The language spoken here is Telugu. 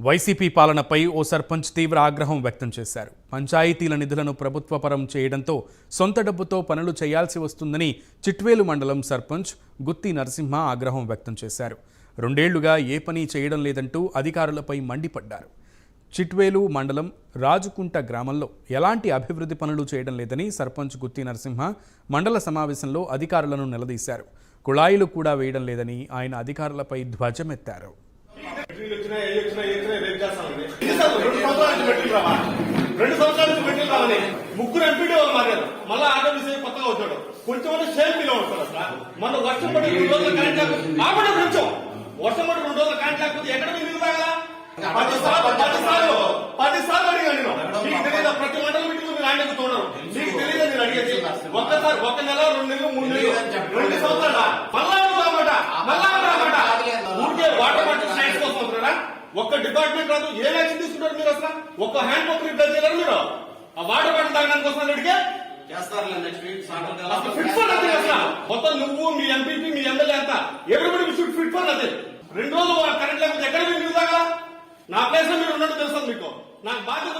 వైసీపీ పాలనపై ఓ సర్పంచ్ తీవ్ర ఆగ్రహం వ్యక్తం చేశారు. పంచాయతీల నిధులను ప్రభుత్వపరం చేయడంతో సొంత డబ్బుతో పనులు చేయాల్సి వస్తుందని చిట్వేలు మండలం సర్పంచ్ గుత్తి నరసింహ ఆగ్రహం వ్యక్తం చేశారు. రెండేళ్ళుగా ఏ పని చేయడం లేదంటూ అధికారులపై మండిపడ్డారు. చిట్వేలు మండలం రాజుకుంట గ్రామంలో ఎలాంటి అభివృద్ధి పనులు చేయడం లేదని సర్పంచ్ గుత్తి నరసింహ మండల సమావేశంలో అధికారులను నిలదీశారు. కుళాయిలు కూడా వేయడం లేదని ఆయన అధికారులపై ధ్వజమెత్తారు. రెండు సంవత్సరాల నుంచి మెటీరియల్ రావా రెండు సంవత్సరాల నుంచి మెటీరియల్ రావని ముగ్గురు ఎంపీడీ వాళ్ళు మారారు. మళ్ళీ ఆర్డబ్ల్యూసీ కొత్తగా వచ్చాడు. కొంచెం సేఫ్టీగా ఉంటారు సార్ మన వర్షం పడి రెండు రోజుల కరెంట్ లేకపోతే కొంచెం. వర్షం పడి రెండు రోజుల కరెంట్ లేకపోతే ఎక్కడ మీరు నిధులు తాగలా పది సార్లు పది సార్లు పది సార్లు అడిగాను నేను. మీకు తెలియదు? ప్రతి మండలం మీటింగ్ మీరు ఆయన చూడరు మీకు తెలియదు నేను అడిగేది? ఒక్కసారి ఒక నెల రెండు నెలలు మూడు నెలలు రెండు సంవత్సరాల? మళ్ళా అన్నమాట మళ్ళా అన్నమాట ఊరికే వాటర్ బాటిల్ సైన్స్ కోసం ఒక్క డిపార్ట్మెంట్ రాదు. ఏ యాక్షన్ తీసుకుంటారు మీరు అసలు? ఒక్క హ్యాండ్ పంప్ రిప్లేస్ చేయలేరు మీరు. ఆ వాటర్ బాటిల్ తాగడానికి వస్తున్నారు అడిగే చేస్తారులే నెక్స్ట్ వీక్ సాటర్డే అసలు ఫిట్ ఫర్ నథింగ్ అసలు. మొత్తం నువ్వు మీ ఎంపీపీ మీ ఎమ్మెల్యే అంతా. Everybody should fit for nothing రెండు రోజులు కరెంట్ లేకపోతే ఎక్కడ మీరు తాగలా? నా ప్లేస్లో మీరు ఉన్నట్టు తెలుస్తుంది మీకు. నాకు బాధ్యత